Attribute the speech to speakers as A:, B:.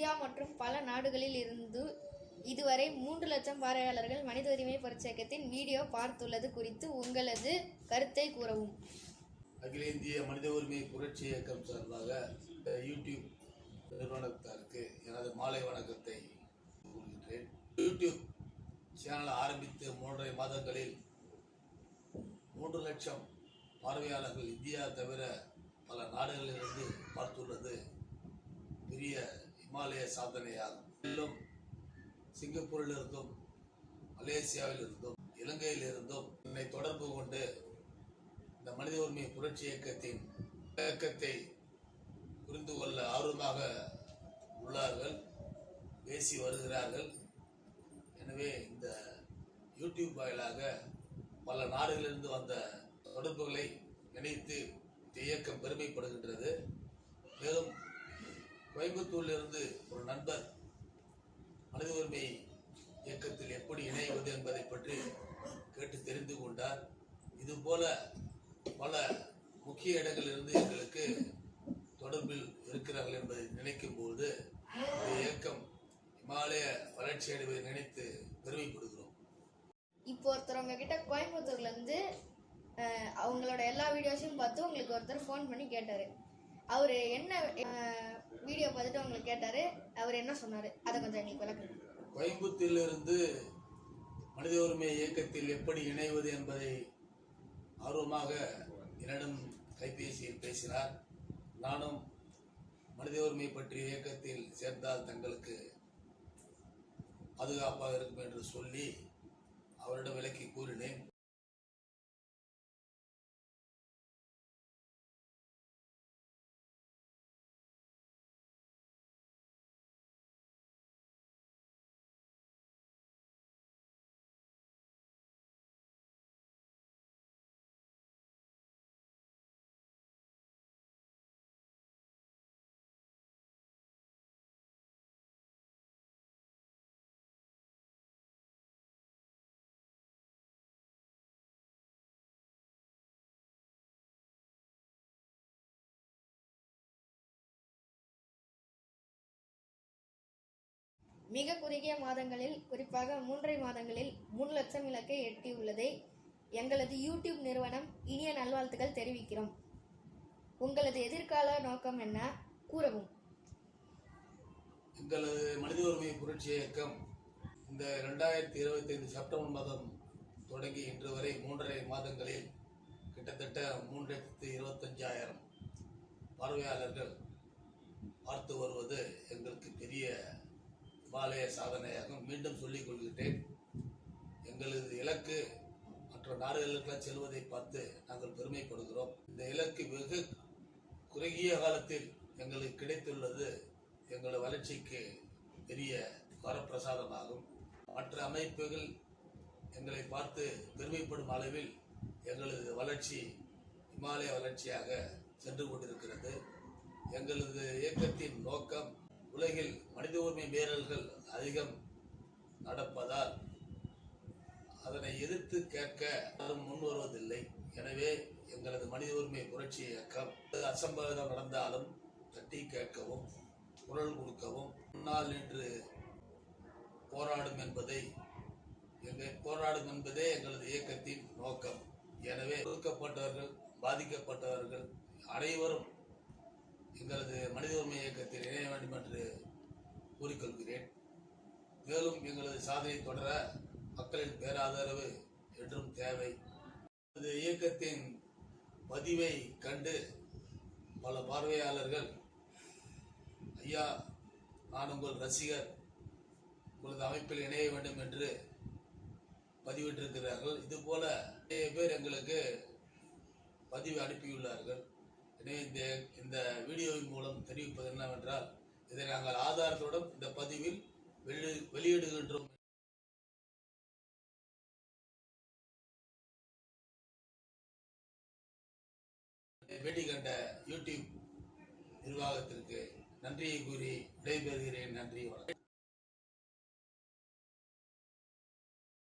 A: India மற்றும் பல நாடுகளில் இருந்து இதுவரை மூன்று லட்சம் பார்வையாளர்கள் மனித உரிமை புரட்சியக்கத்தின் வீடியோ பார்த்துள்ளது குறித்து உங்களது கருத்தை கூறவும்.
B: அகில இந்திய மனித உரிமை புரட்சி இயக்கம் சார்பாக இந்த யூடியூப் நிறுவனத்தாருக்கு எனது மாலை வணக்கத்தை கூறுகின்றேன். யூடியூப் சேனல் ஆரம்பித்து மூன்றரை மாதங்களில் மூன்று லட்சம் பார்வையாளர்கள் இந்தியா தவிர பல நாடுகளிலிருந்து பார்த்துள்ளது. பெரிய இமாலய சாதனையால் மேலும் சிங்கப்பூரிலிருந்தும் மலேசியாவிலிருந்தும் இலங்கையிலிருந்தும் என்னை தொடர்பு கொண்டு இந்த மனித உரிமை புரட்சி இயக்கத்தின் இயக்கத்தை புரிந்து கொள்ள ஆர்வமாக உள்ளார்கள் பேசி வருகிறார்கள். எனவே இந்த யூடியூப் வாயிலாக பல நாடுகளிலிருந்து வந்த தொடர்புகளை இணைத்து இந்த இயக்கம் பெருமைப்படுகின்றது. மேலும் கோயம்புத்தூரிலிருந்து ஒரு நண்பர் மனித உரிமை இயக்கத்தில் எப்படி இணைவது என்பதை பற்றி கேட்டு தெரிந்து கொண்டார். இதுபோல பல முக்கிய இடங்களிலிருந்து எங்களுக்கு தொடர்பில் இருக்கிறார்கள் என்பதை நினைக்கும் போது இந்த இயக்கம் இமாலய வளர்ச்சி அடைவதை நினைத்து பெருமைப்படுகிறோம்.
A: இப்போ ஒருத்தர் உங்ககிட்ட கோயம்புத்தூர்ல இருந்து அவங்களோட எல்லா வீடியோஸையும் பார்த்து உங்களுக்கு ஒருத்தர் ஃபோன் பண்ணி கேட்டாரு. அவர் என்ன வீடியோ பார்த்துட்டு உங்களுக்கு கேட்டாரு. அவர் என்ன சொன்னாரு? அதை கொஞ்சம் எங்களுக்கு விளக்குங்க
B: கோயம்புத்தூரிலிருந்து மனித உரிமை இயக்கத்தில் எப்படி இணைவது என்பதை ஆர்வமாக என்னிடம் கைபேசியில் பேசினார். நானும் மனித உரிமை பற்றிய இயக்கத்தில் சேர்ந்தால் தங்களுக்கு பாதுகாப்பாக இருக்கும் என்று சொல்லி அவரிடம் விலக்கி கூறினேன்.
A: மிக குறுகிய மாதங்களில் குறிப்பாக மூன்றரை மாதங்களில் மூணு லட்சம் இலக்கை எட்டியுள்ளதை எங்களது யூடியூப் நிறுவனம் இனிய நல்வாழ்த்துக்கள் தெரிவிக்கிறோம். உங்களது எதிர்கால நோக்கம் என்ன? கூறவும்.
B: எங்களது மனித உரிமை புரட்சி இயக்கம் இந்த ரெண்டாயிரத்தி இருபத்தைந்து செப்டம்பர் மாதம் தொடங்கி இன்று வரை மூன்றரை மாதங்களில் கிட்டத்தட்ட மூன்று லட்சத்து இருபத்தஞ்சாயிரம் பார்வையாளர்கள் பார்த்து வருவது எங்களுக்கு பெரிய இமாலய சாதனையாகும் மீண்டும் சொல்லிக் கொள்கிறேன் எங்களது இலக்கு மற்ற நாடுகளுக்கெல்லாம் செல்வதை பார்த்து நாங்கள் பெருமைப்படுகிறோம். இந்த இலக்கு வெகு குறுகிய காலத்தில் எங்களுக்கு கிடைத்துள்ளது. எங்களது வளர்ச்சிக்கு பெரிய வரப்பிரசாதமாகும். மற்ற அமைப்புகள் எங்களை பார்த்து பெருமைப்படும் அளவில் எங்களது வளர்ச்சி இமாலய வளர்ச்சியாக சென்று கொண்டிருக்கிறது. எங்களது இயக்கத்தின் நோக்கம் உலகில் மனித உரிமை மீறல்கள் அதிகம் நடப்பதால் அதனை எதிர்த்து கேட்க யாரும் முன் வருவதில்லை. எனவே எங்களது மனித உரிமை புரட்சி இயக்கம் அசம்பாவிதம் நடந்தாலும் தட்டி கேட்கவும் குரல் கொடுக்கவும் முன்னால் நின்று போராடும் என்பதை எங்கள் போராடும் என்பதே எங்களது இயக்கத்தின் நோக்கம். எனவே ஒடுக்கப்பட்டவர்கள் பாதிக்கப்பட்டவர்கள் அனைவரும் எங்களது மனித உரிமை இயக்கத்தில் இணைய வேண்டும் என்று கூறிக்கொள்கிறேன். மேலும் எங்களது சாதனை தொடர மக்களின் பேராதரவு என்றும் தேவை. இந்த இயக்கத்தின் பதிவை கண்டு பல பார்வையாளர்கள் ஐயா நான் உங்கள் ரசிகர். உங்களது அமைப்பில் இணைய வேண்டும் என்று பதிவிட்டிருக்கிறார்கள். இதுபோல நிறைய பேர் எங்களுக்கு பதிவு அனுப்பியுள்ளார்கள். எனவே இந்த இந்த வீடியோவின் மூலம் தெரிவிப்பது என்னவென்றால் இதை நாங்கள் ஆதாரத்துடன் இந்த பதிவில் வெளி வெளியிடுகின்றோம். பேட்டி கண்ட யூடியூப் நிர்வாகத்திற்கு நன்றியை கூறி விடைபெறுகிறேன். நன்றி வணக்கம்.